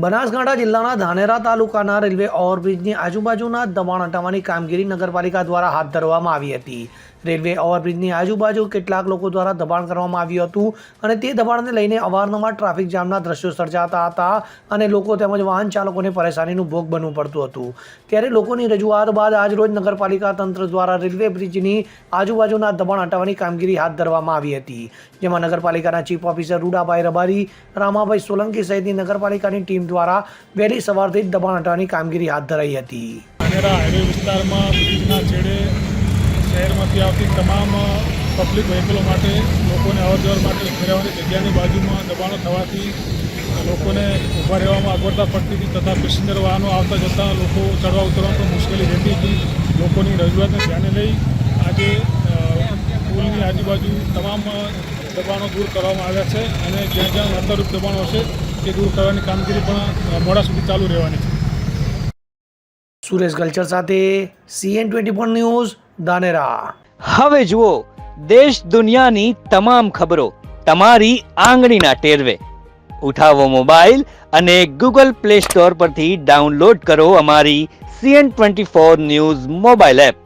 બનાસકાંઠા જિલ્લાના ધાનેરા તાલુકાના રેલવે ઓવરબ્રિજની આજુબાજુના દબાણ હટાવવાની કામગીરી નગરપાલિકા દ્વારા હાથ ધરવામાં આવી હતી. રેલવે ઓવરબ્રિજની આજુબાજુ કેટલાક લોકો દ્વારા દબાણ કરવામાં આવ્યું હતું અને તે દબાણને લઈને અવારનવાર ટ્રાફિક જામના દ્રશ્યો સર્જાતા હતા અને લોકો તેમજ વાહન ચાલકોને પરેશાનીનું ભોગ બનવું પડતું હતું. ત્યારે લોકોની રજૂઆત બાદ આજરોજ નગરપાલિકા તંત્ર દ્વારા રેલવે બ્રિજની આજુબાજુના દબાણ હટાવવાની કામગીરી હાથ ધરવામાં આવી હતી. જેમાં નગરપાલિકાના ચીફ ઓફિસર રૂડાભાઈ રબારી, રામાભાઈ સોલંકી સહિતની નગરપાલિકાની ટીમ દ્વારા વહેલી સવારથી જ દબાણ હટાવવાની કામગીરી હાથ ધરાઈ હતી. ધાનેરા હાઈવે વિસ્તારમાં બ્રિજના છેડે શહેરમાંથી આવતી તમામ પબ્લિક વ્હીકલો માટે લોકોને અવરજવર માટે ફેરવવાની જગ્યાની બાજુમાં દબાણો થવાથી લોકોને ઊભા રહેવામાં અગવડતા પડતી હતી તથા પેસેન્જર વાહનો આવતા જતા લોકો ચડવા ઉતરવામાં પણ મુશ્કેલી રહેતી હતી. લોકોની રજૂઆતને ધ્યાને લઈ આજે પુલની આજુબાજુ તમામ દબાણો દૂર કરવામાં આવ્યા છે અને જ્યાં જ્યાં નડતરરૂપ દબાણો હશે તે દૂર કરવાની કામગીરી પણ મોડા સુધી ચાલુ રહેવાની છે. સુરેશ કલ્ચર સાથે CN twenty four news Dhanera. હવે જુઓ દેશ દુનિયાની તમામ ખબરો તમારી આંગળીના ટેરવે. ઉઠાવો મોબાઈલ અને ગૂગલ પ્લે સ્ટોર પરથી ડાઉનલોડ કરો અમારી CN twenty four news mobile app.